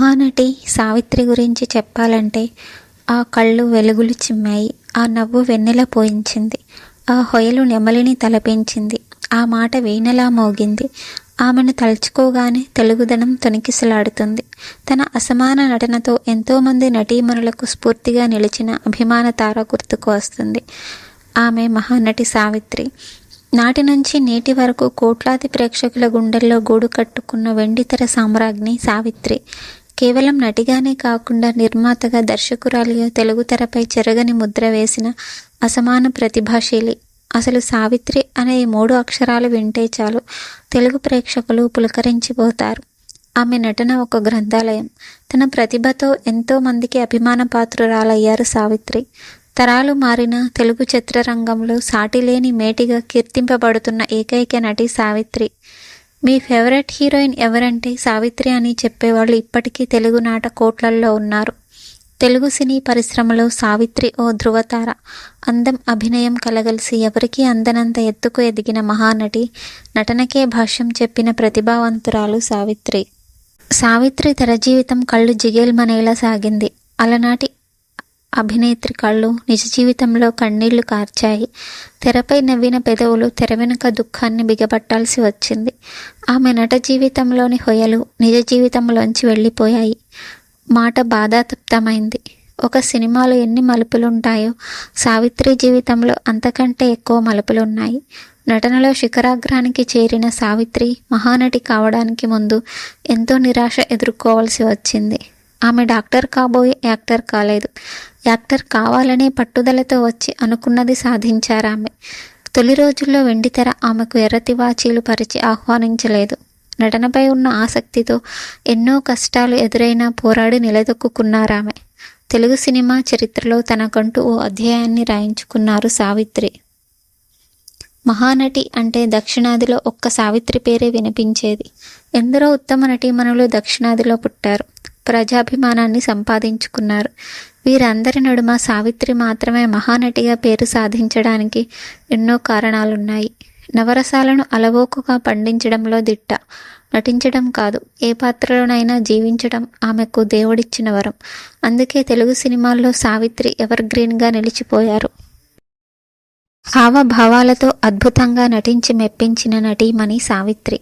మహానటి సావిత్రి గురించి చెప్పాలంటే ఆ కళ్ళు వెలుగులు చిమ్మాయి ఆ నవ్వు వెన్నెల పోయించింది ఆ హొయలు నెమలిని తలపించింది ఆ మాట వీణలా మోగింది. ఆమెను తలుచుకోగానే తెలుగుదనం తొనికిసలాడుతుంది. తన అసమాన నటనతో ఎంతోమంది నటీమణులకు స్ఫూర్తిగా నిలిచిన అభిమాన తార గుర్తుకు వస్తుంది. ఆమె మహానటి సావిత్రి. నాటి నుంచి నేటి వరకు కోట్లాది ప్రేక్షకుల గుండెల్లో గూడు కట్టుకున్న వెండితెర సామ్రాజ్ఞి సావిత్రి. కేవలం నటిగానే కాకుండా నిర్మాతగా దర్శకురాలిగా తెలుగు తెరపై చెరగని ముద్ర వేసిన అసమాన ప్రతిభాశీలి. అసలు సావిత్రి అనే మూడు అక్షరాలు వింటే చాలు. తెలుగు ప్రేక్షకులు పులకరించిపోతారు. ఆమె నటన ఒక గ్రంథాలయం. తన ప్రతిభతో ఎంతో మందికి అభిమాన పాత్రురాలయ్యారు సావిత్రి. తరాలు మారిన తెలుగు చిత్రరంగంలో సాటిలేని మేటిగా కీర్తింపబడుతున్న ఏకైక నటి సావిత్రి. మీ ఫేవరెట్ హీరోయిన్ ఎవరంటే సావిత్రి అని చెప్పేవాళ్ళు ఇప్పటికీ తెలుగు నాట కోట్లల్లో ఉన్నారు. తెలుగు సినీ పరిశ్రమలో సావిత్రి ఓ ధృవతార. అందం అభినయం కలగలిసి ఎవరికీ అందనంత ఎత్తుకు ఎదిగిన మహానటి నటనకే భాష్యం చెప్పిన ప్రతిభావంతురాలు సావిత్రి. సావిత్రి తెర జీవితం కళ్ళు జిగేల్మనేలా సాగింది. అలనాటి అభినేత్రి కళ్ళు నిజ జీవితంలో కన్నీళ్ళు కార్చాయి. తెరపై నవ్విన పెదవులు తెర వెనుక దుఃఖాన్ని బిగబట్టాల్సి వచ్చింది. ఆమె నట జీవితంలోని హొయలు నిజ జీవితంలోంచి వెళ్ళిపోయాయి. మాట బాధాతప్తమైంది. ఒక సినిమాలో ఎన్ని మలుపులుంటాయో సావిత్రి జీవితంలో అంతకంటే ఎక్కువ మలుపులున్నాయి. నటనలో శిఖరాగ్రానికి చేరిన సావిత్రి మహానటి కావడానికి ముందు ఎంతో నిరాశ ఎదుర్కోవాల్సి వచ్చింది. ఆమె డాక్టర్ కాబోయే యాక్టర్ కాలేదు. యాక్టర్ కావాలనే పట్టుదలతో వచ్చి అనుకున్నది సాధించారామె. తొలి రోజుల్లో వెండితెర ఆమెకు ఎర్రతివాచీలు పరిచి ఆహ్వానించలేదు. నటనపై ఉన్న ఆసక్తితో ఎన్నో కష్టాలు ఎదురైనా పోరాడి నిలదొక్కున్నారామె. తెలుగు సినిమా చరిత్రలో తనకంటూ ఓ అధ్యాయాన్ని రాయించుకున్నారు సావిత్రి. మహానటి అంటే దక్షిణాదిలో ఒక్క సావిత్రి పేరే వినిపించేది. ఎందరో ఉత్తమ నటీమణులు దక్షిణాదిలో పుట్టారు. ప్రజాభిమానాన్ని సంపాదించుకున్నారు. వీరందరి నడుమ సావిత్రి మాత్రమే మహానటిగా పేరు సాధించడానికి ఎన్నో కారణాలున్నాయి. నవరసాలను అలవోకగా పండించడంలో దిట్ట. నటించడం కాదు ఏ పాత్రలోనైనా జీవించడం ఆమెకు దేవుడిచ్చిన వరం. అందుకే తెలుగు సినిమాల్లో సావిత్రి ఎవర్ గ్రీన్గా నిలిచిపోయారు. హావభావాలతో అద్భుతంగా నటించి మెప్పించిన నటీమణి సావిత్రి.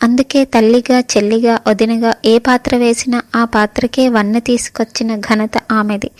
అందుకే తల్లిగా చెల్లిగా వదినగా ఏ పాత్ర వేసినా ఆ పాత్రకే వన్నె తీసుకొచ్చిన ఘనత ఆమెది.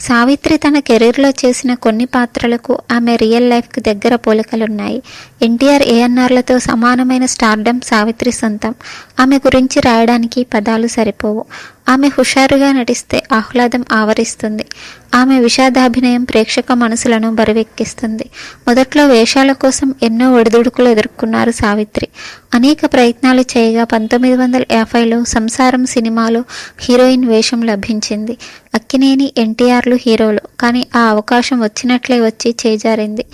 సావిత్రి తన కెరీర్లో చేసిన కొన్ని పాత్రలకు ఆమె రియల్ లైఫ్కి దగ్గర పోలికలున్నాయి. ఎన్టీఆర్ ఏఎన్ఆర్లతో సమానమైన స్టార్డమ్ సావిత్రి సొంతం. ఆమె గురించి రాయడానికి పదాలు సరిపోవు. ఆమె హుషారుగా నటిస్తే ఆహ్లాదం ఆవరిస్తుంది. ఆమె విషాదాభినయం ప్రేక్షక మనసులను బరువెక్కిస్తుంది. మొదట్లో వేషాల కోసం ఎన్నో ఒడిదుడుకులు ఎదుర్కొన్నారు సావిత్రి. అనేక ప్రయత్నాలు చేయగా పంతొమ్మిది వందల యాభైలో సంసారం సినిమాలో హీరోయిన్ వేషం లభించింది. అక్కినేని ఎన్టీఆర్లు హీరోలు. కానీ ఆ అవకాశం వచ్చినట్లే వచ్చి చేజారింది.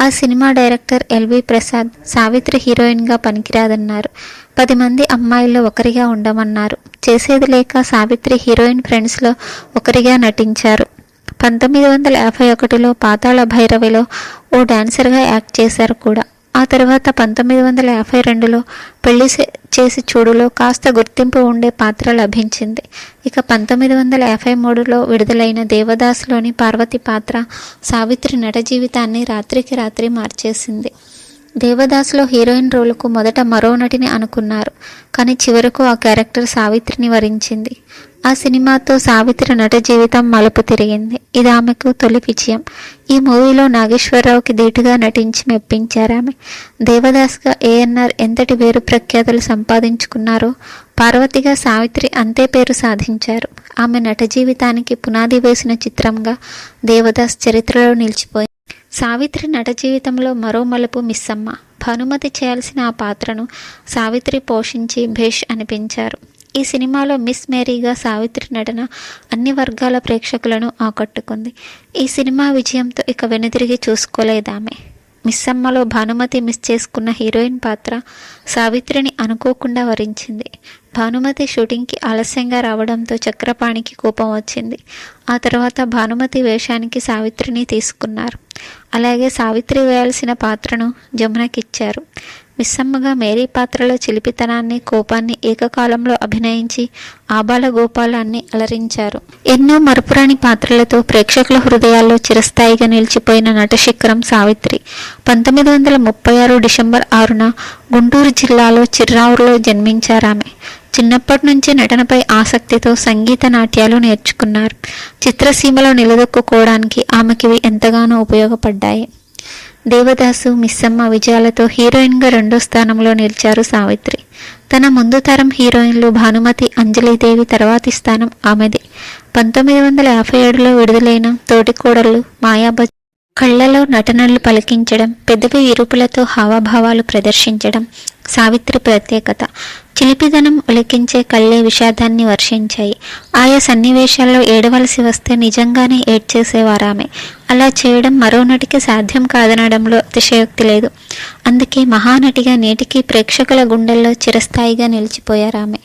ఆ సినిమా డైరెక్టర్ ఎల్వి ప్రసాద్ సావిత్రి హీరోయిన్గా పనికిరాదన్నారు. పది మంది అమ్మాయిల్లో ఒకరిగా ఉండమన్నారు. చేసేది లేక సావిత్రి హీరోయిన్ ఫ్రెండ్స్లో ఒకరిగా నటించారు. పంతొమ్మిది వందల యాభై ఒకటిలో పాతాళ భైరవిలో ఓ డాన్సర్గా యాక్ట్ చేశారు కూడా. ఆ తర్వాత పంతొమ్మిది వందల యాభై రెండులో పెళ్ళి చేసి చూడులో కాస్త గుర్తింపు ఉండే పాత్ర లభించింది. ఇక పంతొమ్మిది వందల యాభై మూడులో విడుదలైన దేవదాస్లోని పార్వతి పాత్ర సావిత్రి నట జీవితాన్ని రాత్రికి రాత్రి మార్చేసింది. దేవదాస్లో హీరోయిన్ రోలుకు మొదట మరో నటిని అనుకున్నారు కానీ చివరకు ఆ క్యారెక్టర్ సావిత్రిని వరించింది. ఆ సినిమాతో సావిత్రి నట జీవితం మలుపు తిరిగింది. ఇది ఆమెకు తొలి విజయం. ఈ మూవీలో నాగేశ్వరరావుకి ధీటుగా నటించి మెప్పించారు ఆమె. దేవదాస్గా ఏఎన్ఆర్ ఎంతటి వేరు ప్రఖ్యాతులు సంపాదించుకున్నారో పార్వతిగా సావిత్రి అంతే పేరు సాధించారు. ఆమె నట జీవితానికి పునాది వేసిన చిత్రంగా దేవదాస్ చరిత్రలో నిలిచిపోయింది. సావిత్రి నట జీవితంలో మరో మలుపు మిస్సమ్మ. భానుమతి చేయాల్సిన ఆ పాత్రను సావిత్రి పోషించి భేష్ అనిపించారు. ఈ సినిమాలో మిస్ మేరీగా సావిత్రి నటన అన్ని వర్గాల ప్రేక్షకులను ఆకట్టుకుంది. ఈ సినిమా విజయంతో ఇక వెనుదిరిగి చూసుకోలేదామె. మిస్సమ్మలో భానుమతి మిస్ చేసుకున్న హీరోయిన్ పాత్ర సావిత్రిని అనుకోకుండా వరించింది. భానుమతి షూటింగ్కి ఆలస్యంగా రావడంతో చక్రపాణికి కోపం వచ్చింది. ఆ తర్వాత భానుమతి వేషానికి సావిత్రిని తీసుకున్నారు. అలాగే సావిత్రి వేయాల్సిన పాత్రను జమునకిచ్చారు. మిస్సమ్మగా మేరీ పాత్రలో చిలిపితనాన్ని కోపాన్ని ఏకకాలంలో అభినయించి ఆబాల గోపాలాన్ని అలరించారు. ఎన్నో మరపురాని పాత్రలతో ప్రేక్షకుల హృదయాల్లో చిరస్థాయిగా నిలిచిపోయిన నటశిఖరం సావిత్రి పంతొమ్మిది వందల ముప్పై ఆరు డిసెంబర్ ఆరున గుంటూరు జిల్లాలో చిర్రావులో జన్మించారామె. చిన్నప్పటి నుంచి నటనపై ఆసక్తితో సంగీత నాట్యాలు నేర్చుకున్నారు. చిత్రసీమలో నిలదొక్కుకోవడానికి ఆమెకివి ఎంతగానో ఉపయోగపడ్డాయి. దేవదాసు మిస్సమ్మ విజయాలతో హీరోయిన్గా రెండో స్థానంలో నిలిచారు సావిత్రి. తన ముందు తరం హీరోయిన్లు భానుమతి అంజలిదేవి తర్వాతి స్థానం ఆమెది. పంతొమ్మిది వందల యాభై ఏడులో విడుదలైన తోటికోడళ్ళు మాయాబజ్ కళ్ళలో నటనలు పలికించడం పెదవి ఇరుపులతో హావభావాలు ప్రదర్శించడం సావిత్రి ప్రత్యేకత. చిలిపిదనం ఒలికించే కళ్ళే విషాదాన్ని వర్షించాయి. ఆయా సన్నివేశాల్లో ఏడవలసి వస్తే నిజంగానే ఏడ్చేసేవారామె. అలా చేయడం మరో నటికి సాధ్యం కాదనడంలో అతిశయోక్తి లేదు. అందుకే మహానటిగా నేటికి ప్రేక్షకుల గుండెల్లో చిరస్థాయిగా నిలిచిపోయారామె.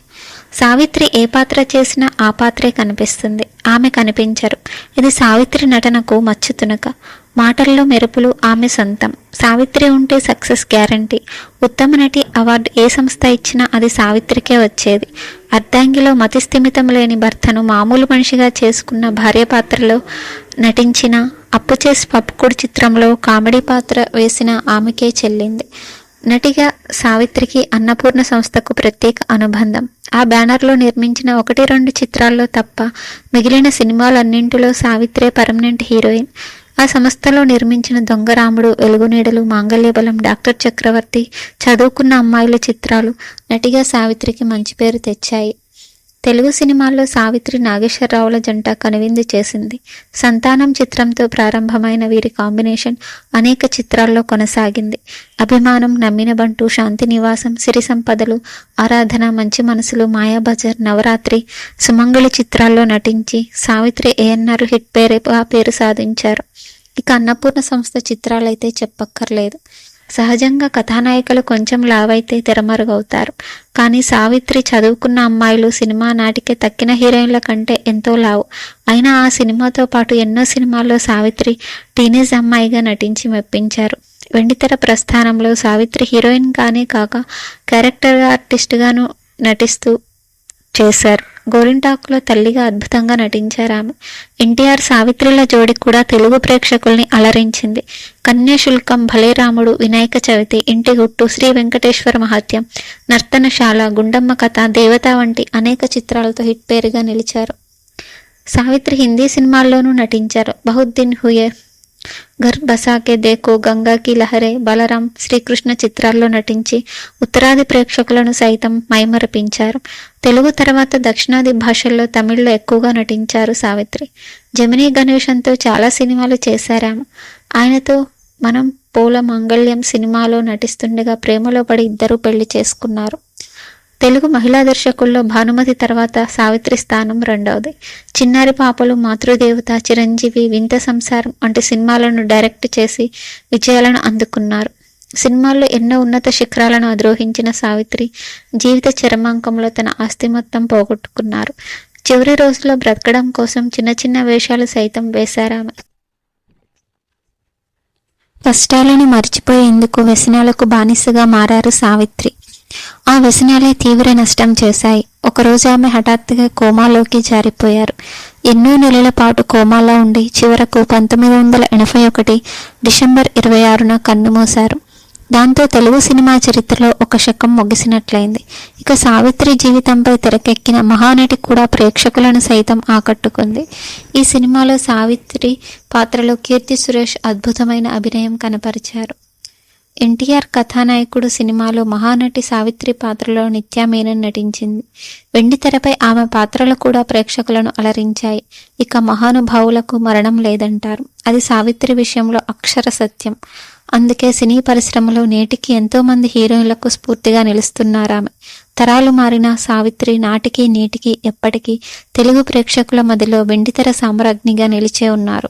సావిత్రి ఏ పాత్ర చేసినా ఆ పాత్రే కనిపిస్తుంది. ఆమె కనిపించరు. ఇది సావిత్రి నటనకు మచ్చుతునక. మాటల్లో మెరుపులు ఆమె సొంతం. సావిత్రి ఉంటే సక్సెస్ గ్యారంటీ. ఉత్తమ నటి అవార్డు ఏ సంస్థ ఇచ్చినా అది సావిత్రికే వచ్చేది. అర్ధాంగిలో మతిస్థిమితం లేని భర్తను మామూలు మనిషిగా చేసుకున్న భార్య పాత్రలో నటించిన అప్పు చేసి పప్పుకుడు చిత్రంలో కామెడీ పాత్ర వేసిన ఆమెకే చెల్లింది. నటిగా సావిత్రికి అన్నపూర్ణ సంస్థకు ప్రత్యేక అనుబంధం. ఆ బ్యానర్లో నిర్మించిన ఒకటి రెండు చిత్రాల్లో తప్ప మిగిలిన సినిమాలన్నింటిలో సావిత్రే పర్మనెంట్ హీరోయిన్. ఆ సంస్థలో నిర్మించిన దొంగరాముడు వెలుగునీడలు మాంగళ్యబలం డాక్టర్ చక్రవర్తి చదువుకున్న అమ్మాయిల చిత్రాలు నటిగా సావిత్రికి మంచి పేరు తెచ్చాయి. తెలుగు సినిమాల్లో సావిత్రి నాగేశ్వరరావుల జంట కనువిందు చేసింది. సంతానం చిత్రంతో ప్రారంభమైన వీరి కాంబినేషన్ అనేక చిత్రాల్లో కొనసాగింది. అభిమానం నమ్మిన బంటు శాంతి నివాసం సిరి సంపదలు ఆరాధన మంచి మనసులు మాయాబజార్ నవరాత్రి సుమంగళి చిత్రాల్లో నటించి సావిత్రి ఏఎన్ఆర్ హిట్ పేరు పేరు సాధించారు. ఇక అన్నపూర్ణ సంస్థ చిత్రాలైతే చెప్పక్కర్లేదు. సహజంగా కథానాయికలు కొంచెం లావైతే తెరమరుగవుతారు. కానీ సావిత్రి చదువుకున్న అమ్మాయిలు సినిమా నాటికే తక్కిన హీరోయిన్ల కంటే ఎంతో లావు. అయినా ఆ సినిమాతో పాటు ఎన్నో సినిమాల్లో సావిత్రి టీనేజ్ అమ్మాయిగా నటించి మెప్పించారు. వెండితెర ప్రస్థానంలో సావిత్రి హీరోయిన్ కానీ కాక క్యారెక్టర్ ఆర్టిస్ట్గాను నటిస్తూ చేశారు. గోరింటాకులో తల్లిగా అద్భుతంగా నటించారు ఆమె. ఎన్టీఆర్ సావిత్రిల జోడి కూడా తెలుగు ప్రేక్షకుల్ని అలరించింది. కన్యాశుల్కం భలేరాముడు వినాయక చవితి ఇంటి గుట్టు శ్రీ వెంకటేశ్వర మహత్యం నర్తనశాల గుండమ్మ కథ దేవత వంటి అనేక చిత్రాలతో హిట్ పేరుగా నిలిచారు. సావిత్రి హిందీ సినిమాల్లోనూ నటించారు. బహుద్దీన్ హుయే గర్భసాకే దేకో గంగాకి లహరే బలరాం శ్రీకృష్ణ చిత్రాల్లో నటించి ఉత్తరాది ప్రేక్షకులను సైతం మైమరపించారు. తెలుగు తర్వాత దక్షిణాది భాషల్లో తమిళ్ళో ఎక్కువగా నటించారు సావిత్రి. జమినీ గణేశంతో చాలా సినిమాలు చేశారాము. ఆయనతో మనం పూల మంగళ్యం సినిమాలో నటిస్తుండగా ప్రేమలో పడి ఇద్దరూ పెళ్ళి చేసుకున్నారు. తెలుగు మహిళా దర్శకుల్లో భానుమతి తర్వాత సావిత్రి స్థానం రెండవది. చిన్నారి పాపలు మాతృదేవత చిరంజీవి వింత సంసారం వంటి సినిమాలను డైరెక్ట్ చేసి విజయాలను అందుకున్నారు. సినిమాల్లో ఎన్నో ఉన్నత శిఖరాలను అధిరోహించిన సావిత్రి జీవిత చరమాంకంలో తన ఆస్తి మొత్తం పోగొట్టుకున్నారు. చివరి రోజుల్లో బ్రతకడం కోసం చిన్న చిన్న వేషాలు సైతం వేశారామె కష్టాలను మర్చిపోయేందుకు వ్యసనాలకు బానిసగా మారారు సావిత్రి. ఆ వ్యసనాలే తీవ్ర నష్టం చేశాయి. ఒకరోజు ఆమె హఠాత్తుగా కోమాలోకి జారిపోయారు. ఎన్నో నెలల పాటు కోమాలో ఉండి చివరకు పంతొమ్మిది వందల ఎనభై ఒకటి డిసెంబర్ ఇరవై ఆరున కన్నుమూశారు దాంతో తెలుగు సినిమా చరిత్రలో ఒక శకం ముగిసినట్లయింది. ఇక సావిత్రి జీవితంపై తెరకెక్కిన మహానటి కూడా ప్రేక్షకులను సైతం ఆకట్టుకుంది. ఈ సినిమాలో సావిత్రి పాత్రలో కీర్తి సురేష్ అద్భుతమైన అభినయం కనపరిచారు. ఎన్టీఆర్ కథానాయకుడు సినిమాలో మహానటి సావిత్రి పాత్రలో నిత్యా మేనన్ నటించింది. వెండితెరపై ఆమె పాత్రలు కూడా ప్రేక్షకులను అలరించాయి. ఇక మహానుభావులకు మరణం లేదంటారు. అది సావిత్రి విషయంలో అక్షర సత్యం. అందుకే సినీ పరిశ్రమలో నేటికి ఎంతో మంది హీరోయిన్లకు స్ఫూర్తిగా నిలుస్తున్నారామె. తరాలు మారిన సావిత్రి నాటికి నేటికి ఎప్పటికీ తెలుగు ప్రేక్షకుల మధ్యలో వెండితెర సామ్రాజ్ఞిగా నిలిచే ఉన్నారు.